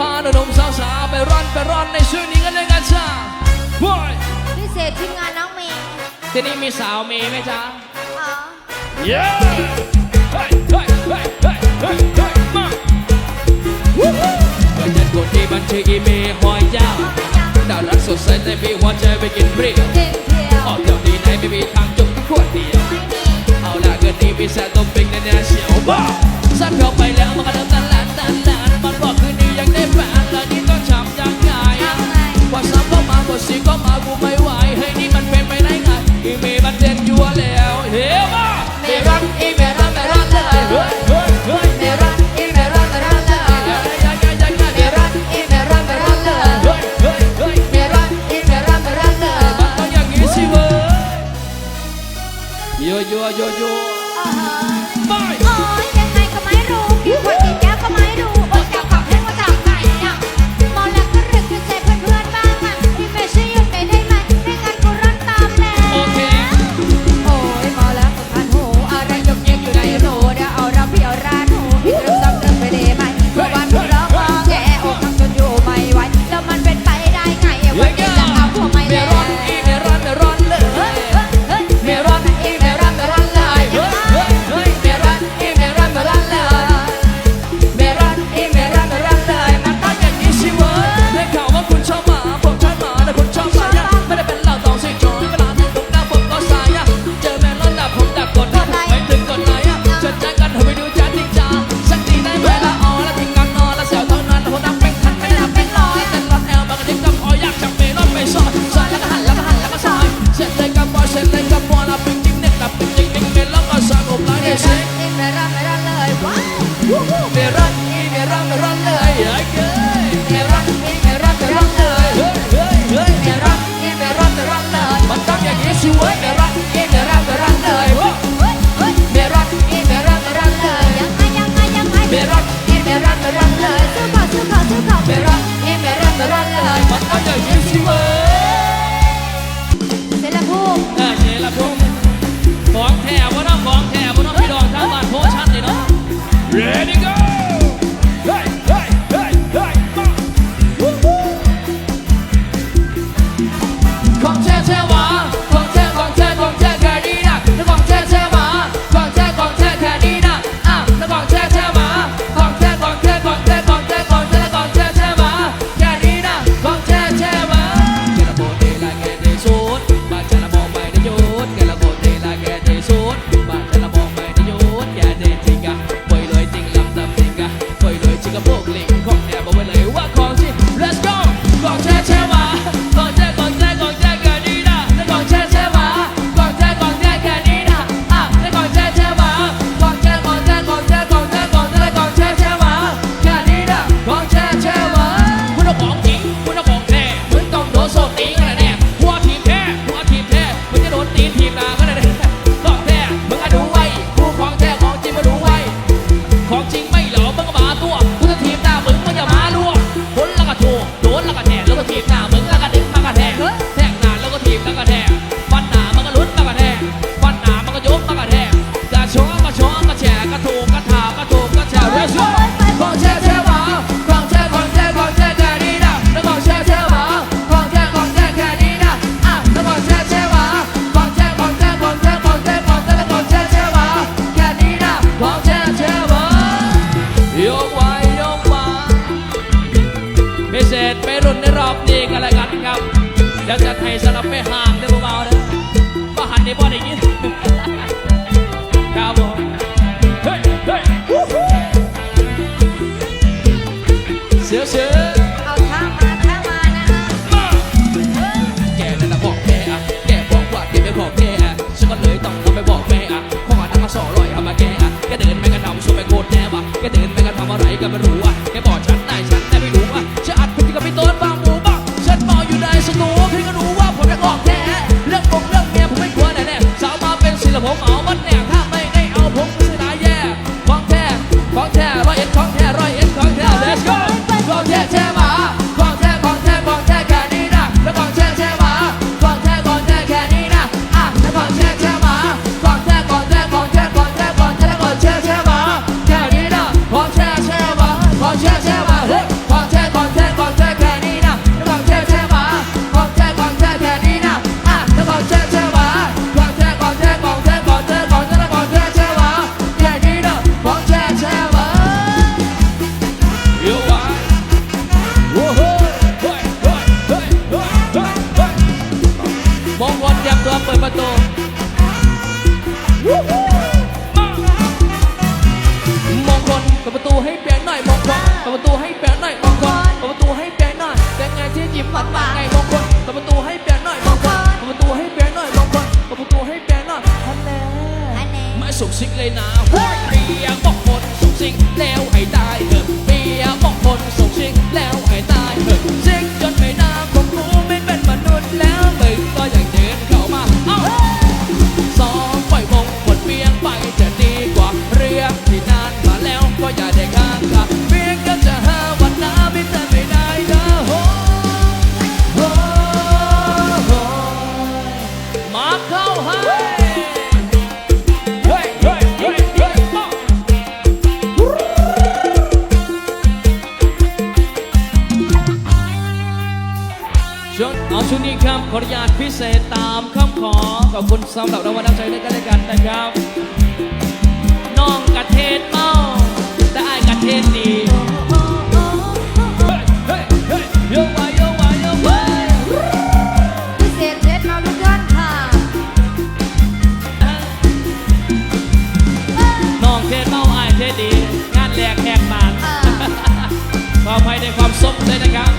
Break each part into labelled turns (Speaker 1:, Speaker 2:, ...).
Speaker 1: พาหนุ่มสาวสาวไปร่อนไปร่อนในชื่อนี้กันเลยกันจ้าบอย
Speaker 2: พิเศษทีมงานน้องเมย์
Speaker 1: ที่นี่มีสาวเมย์ไหมจ๊ะ
Speaker 2: อ๋อ
Speaker 1: เย้เเฮ้ยเฮ้ยเฮ้ยเฮ้ยมาวู้ฮู้ยันกดที่บัญชีอีเมย์หอยยาวดาวรักสดใสแต่มีหัวใจไปกินเปรี้ยวออกเดี๋ยวนี้ไหนไม่มีทางจบขวดเดียวเอาละเงินนี้มีแสนต้ม
Speaker 2: เป็
Speaker 1: นแน่ๆเสีย
Speaker 2: วบ้า
Speaker 1: สั้เข้าไปแล้วมันก็เริ่ม Ready? ก็ถูกก็ มาเข้าให้เฮ้ยเฮ้ชุดอาชุดนี้ครับขออนุญาตพิเศษตามคำขอขอบคุณสำหรับรางวัลน้ำใจด้วยกันกายกันนะครับน้องกระเทศเมาได้
Speaker 2: กระ
Speaker 1: เทศดี ขออภัยในความสมเลยนะครับ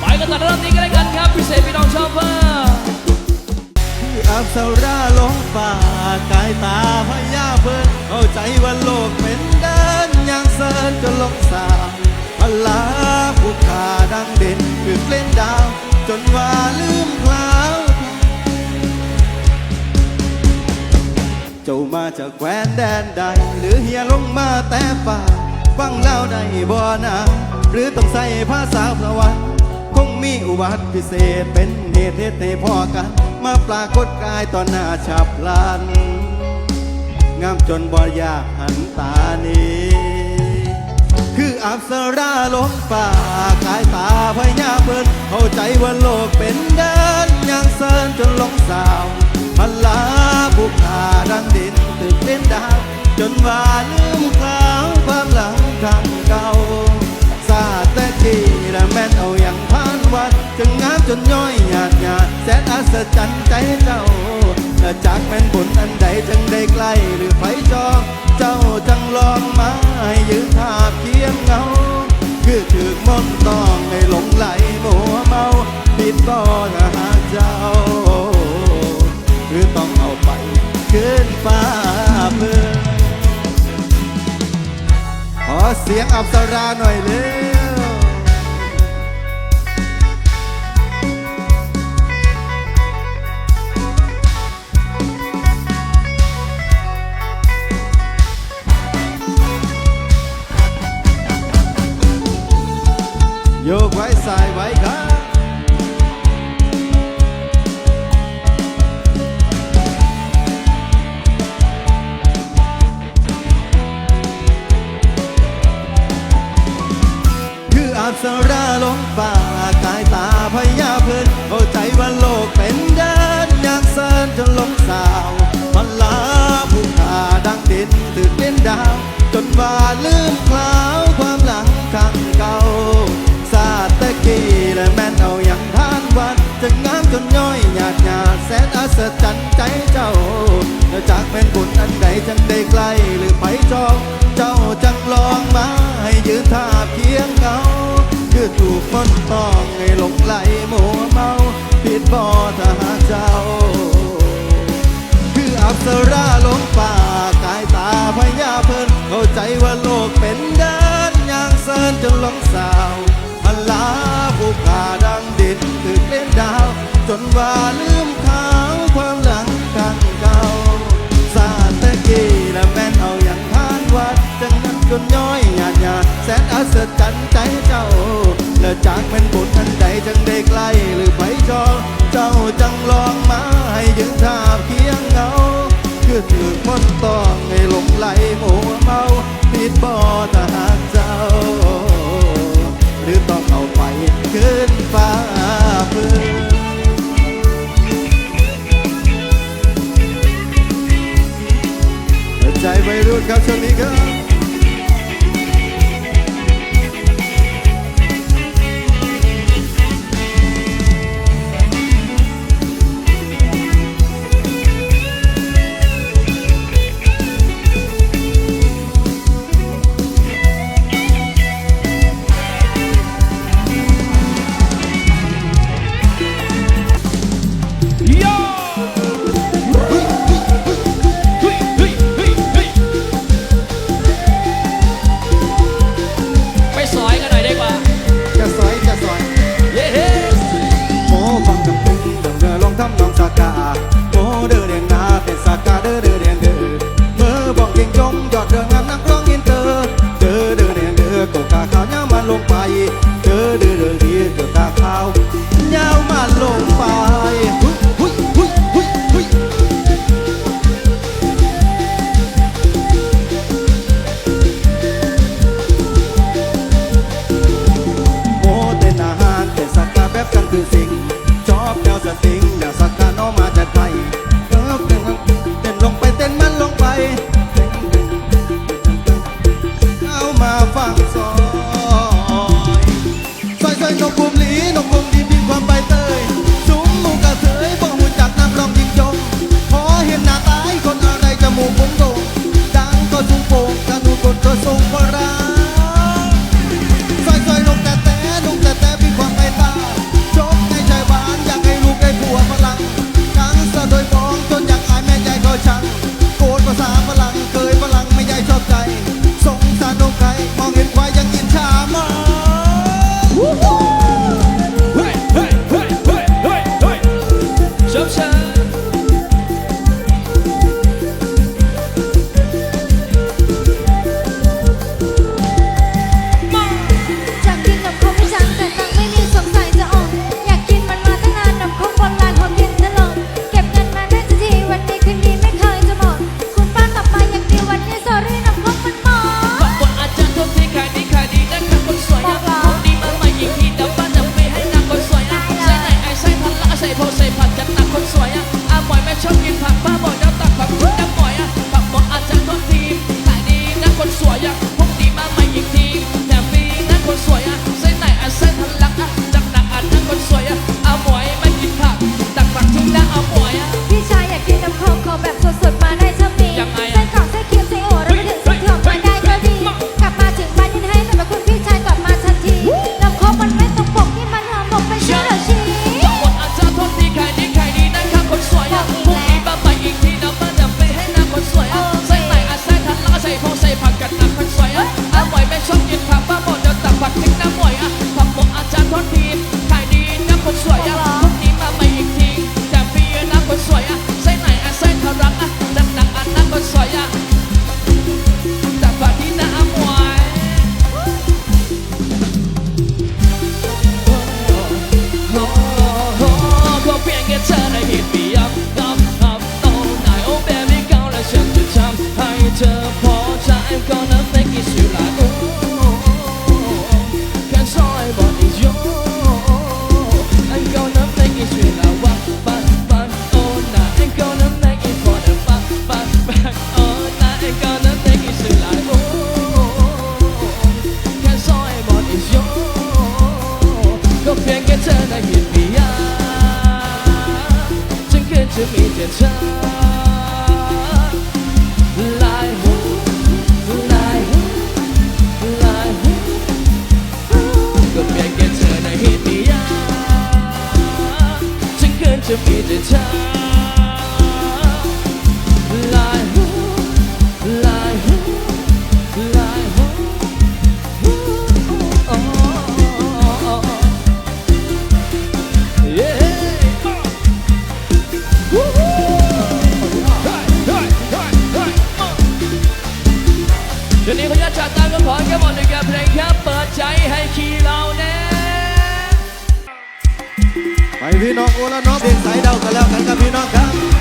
Speaker 1: ไปกันต่อเริ่มนี้กันเลยกันครับ พิเศษพี่น้องชอบเบอร์
Speaker 3: ที่อับสาราลงป่ากายตาพญาเพิ่นเข้าใจว่าโลกเป็นเดินอย่างเซินจนลงสาพลาผู้ขาดังเด่นคือเล่นดาว จนว่าลืมคลาวเจ้ามาจากแคว้นแดนใด หรือเฮียลงมาแต่ป่าฟังเล่าได้บ่นา หรือต้องใส่ภาษาพระวันคงมีอุบัติพิเศษเป็นเหตุเหตุให้พ่อกัน มาปรากฏกายต่อหน้าฉับพลัน งามจนบ่อยากหันตาหนี้คืออับสราลงป่ากายตาพญาเบิดเข้าใจว่าโลกเป็นเดินย่างเซินจนลงสาวพลาบุกขาดังดินตึกเล่นดาวจนว่าลืมคลาวความหลังครั้งเก่า แต่กี้และแม่นเอาอย่างผ่านวัดจึงงามจนย่อยหยาดหยาดแสนอัศจรรย์ใจเจ้าและจากแม่นบุญอันใดจึงได้ใกล้หรือไผจอง เจ้าจังลองมาให้ยืนทาบเคียงเงา คือถือมนต์ต้องให้หลงไหลมัวเมาผิดก็ถ้าหาเจ้า หรือต้องเอาไปขึ้นฟ้าเพื่อขอเสียงอับสราหน่อยเร็วโย สายไว้ครับคืออาสราลงป่ากายตาพญาเพิ่นเข้าใจว่าโลกเป็นเดินอยางเซินจนลงสาวมันลาผู้ขาดังดินตื่นเต้นดาว จนว่าลืมคลาว จนย่อยหยาดหยาดแสนอัศจรรย์ใจเจ้าจากเป็นบุญอันใดจังได้ใกล้หรือไผจอง เจ้าจังลองมาให้ยืนทาเคียงเขาคือถูกมนต้องให้หลงไหลมัวเมาผิดบ่ถ้าหาเจ้า คืออับสราลงป่ากายตาพญาเพิ่นเข้าใจว่าโลกเป็นเดินอย่างเซินจนลงสาวพลาผู้ขาดังดินตึกเล่นดาวจนว่าลืมขาวความหลังกันเก่าซาตะกี้และแม่นเอาอย่างทานวัดจังนั้นจนย้อยหยาดหยาแสนอัศจรรย์ใจเจ้าและจากเป็นบุญอันใดจังได้ใกล้หรือไปจองเจ้าจังลองมาให้ยืนทาบเคียงเงาคือถือมนต้องให้หลงไหลมัวเมาผิดบ่ถ้าหากเจ้า หรือต้องเอาไปขึ้นฟ้าเพื่อ ใจวัยรุ่นครับช่วงนี้ครับ
Speaker 1: เพียงแค่เธอนะหินพิยาฉันเกิดจะมีแต่เธอลายหูลายหูลายหูก็เพียงแค่เธอนะหินพิยาฉันเกิดจะมีแต่เธอ เดี๋ยวนี้เขาจะจัดตามก็ขอแค่บอกหนึ่งแค่เพลงแค่เปิดใจให้คีเราแน่
Speaker 3: ไปพี่น้องโอละน้องเด็กสายดาวกันแล้วกันกับพี่น้องครับ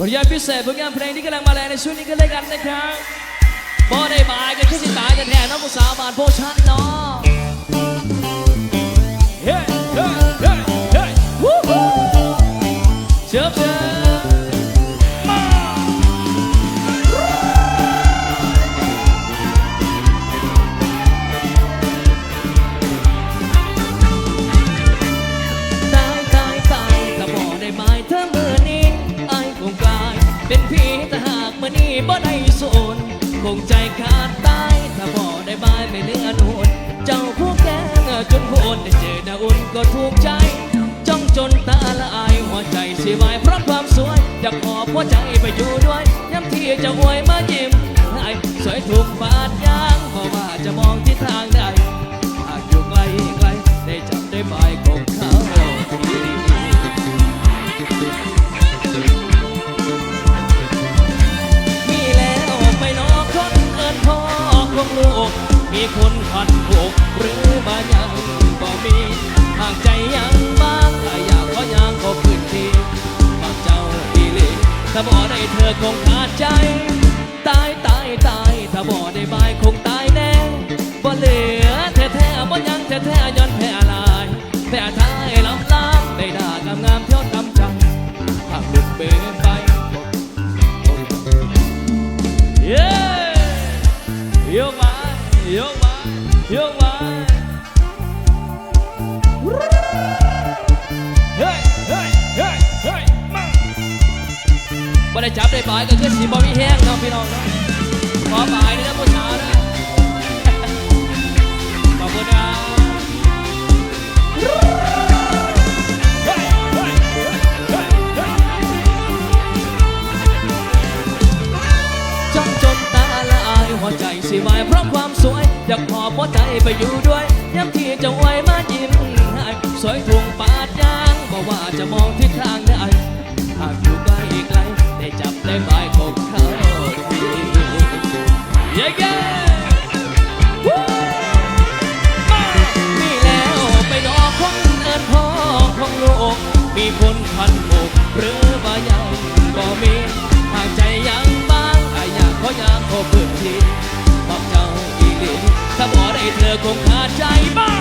Speaker 1: ขออนุญาตพิเศษผลงานเพลงที่กำลังมาแรงในช่วงนี้ก็เลยกันนะครับบ่ได้บายกันแค่สิตายกันแน่น้องผู้สาวบานโพชันเนาะเฮ้เฮ้เฮ้เฮ้วู้ฮู้เชิญเชิบ ก็ถูกใจ จ้องจนตาละอายหัวใจเสียไว้เพราะความสวยอยากขอหัวใจไปอยู่ด้วยย้ำที่จะอวยมายิ้มให้สวยถูกบาดยางเพราะว่าจะมองทิศทางใดหากอยู่ไกลไกลได้จับได้หมายของเขาทีมีแล้วไม่นอกคนเอินพ่อของลูกมีคนขัดหรื บ่ได้เธอคงขาดใจ ตายตายตายถ้าบ่ได้บายคงตาย บ่ได้จับได้บายก็คือสีบ่มีแห้งเนาะพี่น้องเนาะขอบายนี่นะผู้ชายนะขอบคุณนะจ้องจนตาละอายหัวใจสิวายเพราะความสวย อยากขอหัวใจไปอยู่ด้วยย้ำที่จะไว้มายิ้มให้สวยทวงปาดยางบอกว่าจะมองทิศทาง อคงขาดใจบ้าง